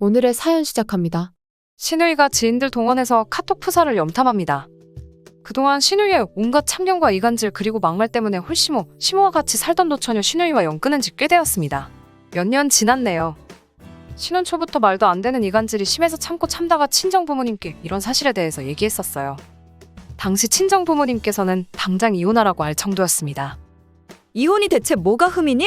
오늘의 사연 시작합니다. 신우이가 지인들 동원해서 카톡 프사를 염탐합니다. 그동안 신우이의 온갖 참견과 이간질 그리고 막말 때문에 홀시모, 시모와 같이 살던 노처녀 신우이와 연 끊은 지 꽤 되었습니다. 몇 년 지났네요. 신혼 초부터 말도 안 되는 이간질이 심해서 참고 참다가 친정 부모님께 이런 사실에 대해서 얘기했었어요. 당시 친정 부모님께서는 당장 이혼하라고 할 정도였습니다. 이혼이 대체 뭐가 흠이니?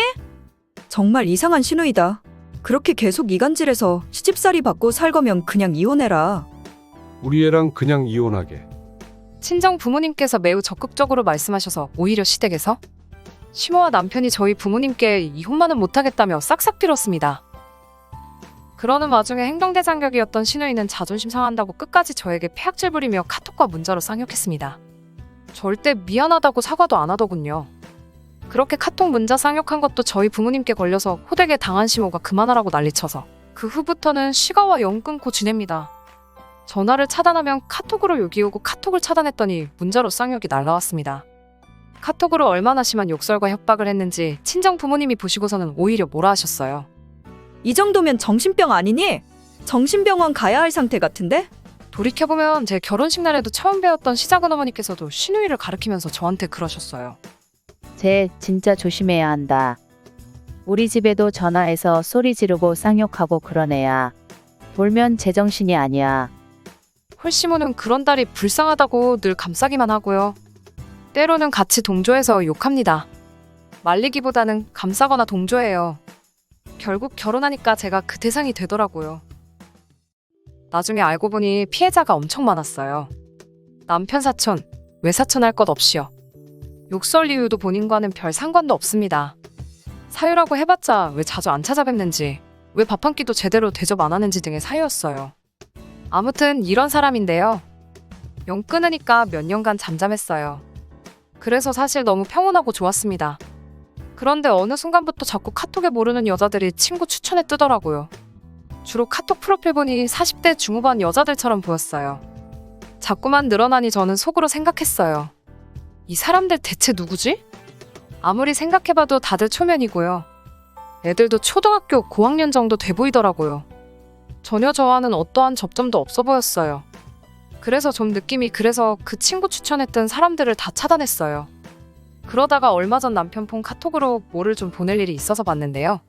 정말 이상한 신우이다. 그렇게 계속 이간질해서 시집살이 받고 살 거면 그냥 이혼해라. 우리 애랑 그냥 이혼하게. 친정 부모님께서 매우 적극적으로 말씀하셔서 오히려 시댁에서 시모와 남편이 저희 부모님께 이혼만은 못하겠다며 싹싹 빌었습니다. 그러는 와중에 행동대장격이었던 신우이는 자존심 상한다고 끝까지 저에게 폐악질 부리며 카톡과 문자로 쌍욕했습니다. 절대 미안하다고 사과도 안 하더군요. 그렇게 카톡 문자 쌍욕한 것도 저희 부모님께 걸려서 호되게 당한 시모가 그만하라고 난리쳐서 그 후부터는 시가와 연 끊고 지냅니다. 전화를 차단하면 카톡으로 욕이 오고 카톡을 차단했더니 문자로 쌍욕이 날라왔습니다. 카톡으로 얼마나 심한 욕설과 협박을 했는지 친정 부모님이 보시고서는 오히려 뭐라 하셨어요. 이 정도면 정신병 아니니? 정신병원 가야 할 상태 같은데? 돌이켜보면 제 결혼식 날에도 처음 배웠던 시작은 어머니께서도 신우이를 가르치면서 저한테 그러셨어요. 쟤 진짜 조심해야 한다. 우리 집에도 전화해서 소리 지르고 쌍욕하고 그런 애야. 돌면 제정신이 아니야. 홀시모는 그런 딸이 불쌍하다고 늘 감싸기만 하고요. 때로는 같이 동조해서 욕합니다. 말리기보다는 감싸거나 동조해요. 결국 결혼하니까 제가 그 대상이 되더라고요. 나중에 알고 보니 피해자가 엄청 많았어요. 남편 사촌, 외사촌 할 것 없이요. 욕설 이유도 본인과는 별 상관도 없습니다. 사유라고 해봤자 왜 자주 안 찾아뵙는지, 왜 밥 한 끼도 제대로 대접 안 하는지 등의 사유였어요. 아무튼 이런 사람인데요. 영 끊으니까 몇 년간 잠잠했어요. 그래서 사실 너무 평온하고 좋았습니다. 그런데 어느 순간부터 자꾸 카톡에 모르는 여자들이 친구 추천에 뜨더라고요. 주로 카톡 프로필 보니 40대 중후반 여자들처럼 보였어요. 자꾸만 늘어나니 저는 속으로 생각했어요. 이 사람들 대체 누구지? 아무리 생각해봐도 다들 초면이고요. 애들도 초등학교 고학년 정도 돼 보이더라고요. 전혀 저와는 어떠한 접점도 없어 보였어요. 그래서 좀 느낌이 그래서 그 친구 추천했던 사람들을 다 차단했어요. 그러다가 얼마 전 남편 폰 카톡으로 뭐를 좀 보낼 일이 있어서 봤는데요.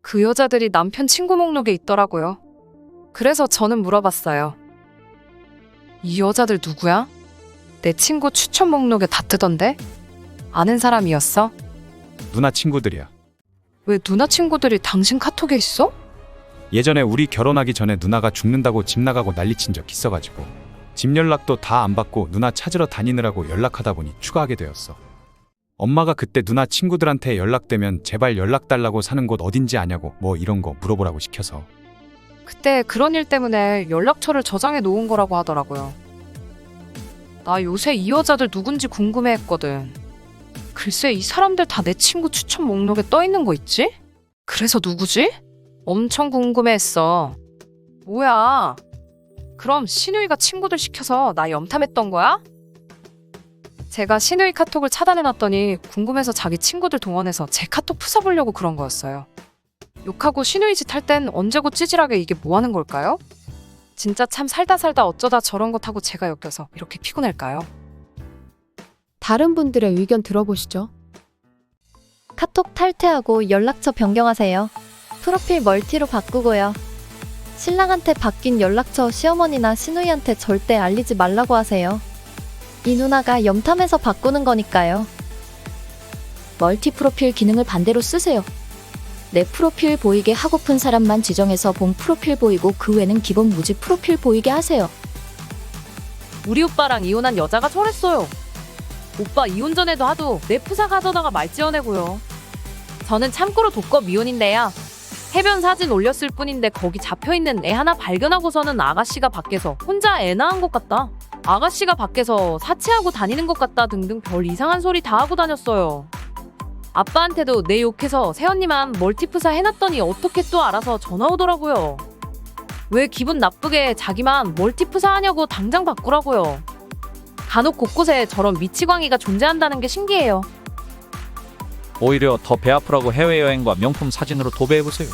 그 여자들이 남편 친구 목록에 있더라고요. 그래서 저는 물어봤어요. 이 여자들 누구야? 내 친구 추천 목록에 다 뜨던데? 아는 사람이었어? 누나 친구들이야. 왜 누나 친구들이 당신 카톡에 있어? 예전에 우리 결혼하기 전에 누나가 죽는다고 집 나가고 난리친 적 있어가지고 집 연락도 다 안 받고 누나 찾으러 다니느라고 연락하다 보니 추가하게 되었어. 엄마가 그때 누나 친구들한테 연락되면 제발 연락 달라고 사는 곳 어딘지 아냐고 뭐 이런 거 물어보라고 시켜서 그때 그런 일 때문에 연락처를 저장해 놓은 거라고 하더라고요. 나 요새 이 여자들 누군지 궁금해 했거든. 글쎄 이 사람들 다 내 친구 추천 목록에 떠 있는 거 있지? 그래서 누구지? 엄청 궁금해 했어. 뭐야? 그럼 신우이가 친구들 시켜서 나 염탐했던 거야? 제가 신우이 카톡을 차단해 놨더니 궁금해서 자기 친구들 동원해서 제 카톡 부숴보려고 그런 거였어요. 욕하고 신우이 짓 할 땐 언제고 찌질하게 이게 뭐 하는 걸까요? 진짜 참 살다 살다 어쩌다 저런 것 하고 제가 엮여서 이렇게 피곤할까요? 다른 분들의 의견 들어보시죠. 카톡 탈퇴하고 연락처 변경하세요. 프로필 멀티로 바꾸고요. 신랑한테 바뀐 연락처 시어머니나 시누이한테 절대 알리지 말라고 하세요. 이 누나가 염탐해서 바꾸는 거니까요. 멀티 프로필 기능을 반대로 쓰세요. 내 프로필 보이게 하고픈 사람만 지정해서 본 프로필 보이고 그 외는 기본 무지 프로필 보이게 하세요. 우리 오빠랑 이혼한 여자가 저랬어요. 오빠 이혼 전에도 하도 내 푸사 가져다가 말지어내고요. 저는 참고로 독거 미혼인데요. 해변 사진 올렸을 뿐인데 거기 잡혀있는 애 하나 발견하고서는 아가씨가 밖에서 혼자 애 낳은 것 같다. 아가씨가 밖에서 사치하고 다니는 것 같다 등등 별 이상한 소리 다 하고 다녔어요. 아빠한테도 내 욕해서 새언니만 멀티프사 해놨더니 어떻게 또 알아서 전화 오더라고요. 왜 기분 나쁘게 자기만 멀티프사 하냐고 당장 바꾸라고요. 간혹 곳곳에 저런 미치광이가 존재한다는 게 신기해요. 오히려 더 배 아프라고 해외여행과 명품 사진으로 도배해보세요.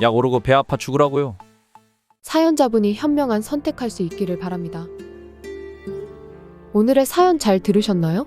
약 오르고 배 아파 죽으라고요. 사연자분이 현명한 선택할 수 있기를 바랍니다. 오늘의 사연 잘 들으셨나요?